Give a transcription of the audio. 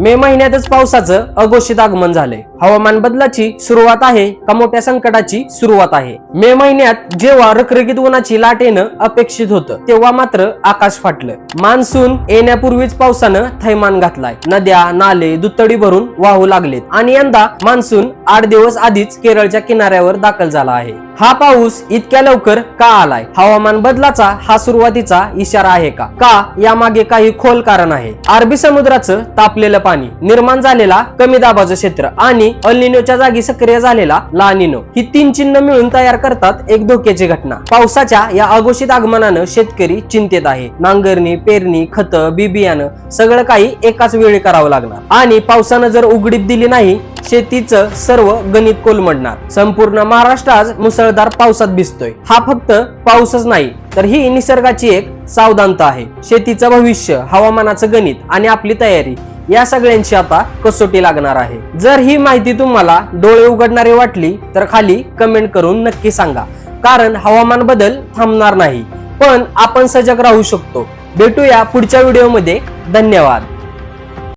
मे महिन्यातच पावसाचं अघोषित आगमन झालंय. हवामान बदलाची सुरुवात आहे का मोठ्या संकटाची सुरुवात आहे? मे महिन्यात जेव्हा रखरखीत उन्हाची लाट येणं अपेक्षित होतं तेव्हा मात्र आकाश फाटलं. मान्सून येण्यापूर्वीच पावसानं थैमान घातलाय. नद्या नाले दुतडी भरून वाहू लागलेत. आणि यंदा मान्सून आठ दिवस आधीच केरळच्या किनाऱ्यावर दाखल झाला आहे. हा पाऊस इतक्या लवकर का आलाय? हवामान बदलाचा हा सुरुवातीचा इशारा आहे का? का यामागे काही खोल कारण आहे? अरबी समुद्राचं तापलेलं पाणी निर्माण झालेला कमी दाबाचं क्षेत्र आणि अल्निनोच्या जागी सक्रिय झालेला लानिनो ही तीन चिन्ह मिळून तयार करतात एक धोक्याची घटना. पावसाच्या या अघोषित आगमनानं शेतकरी चिंतेत आहे. नांगरणी पेरणी खत बी बियाणं सगळं काही एकाच वेळी करावं लागणार. आणि पावसानं जर उघडीप दिली नाही शेतीचं सर्व गणित कोलमडणार. संपूर्ण महाराष्ट्र आज मुसळधार पावसात भिजतोय. हा फक्त पाऊसच नाही तर ही निसर्गाची एक सावधानता आहे. शेतीचं भविष्य हवामानाचं गणित आणि आपली तयारी या सगळ्यांची आता कसोटी लागणार आहे. जर ही माहिती तुम्हाला डोळे उघडणारी वाटली तर खाली कमेंट करून नक्की सांगा. कारण हवामान बदल थांबणार नाही. पण आपण सजग राहू शकतो. भेटूया पुढच्या व्हिडिओमध्ये धन्यवाद.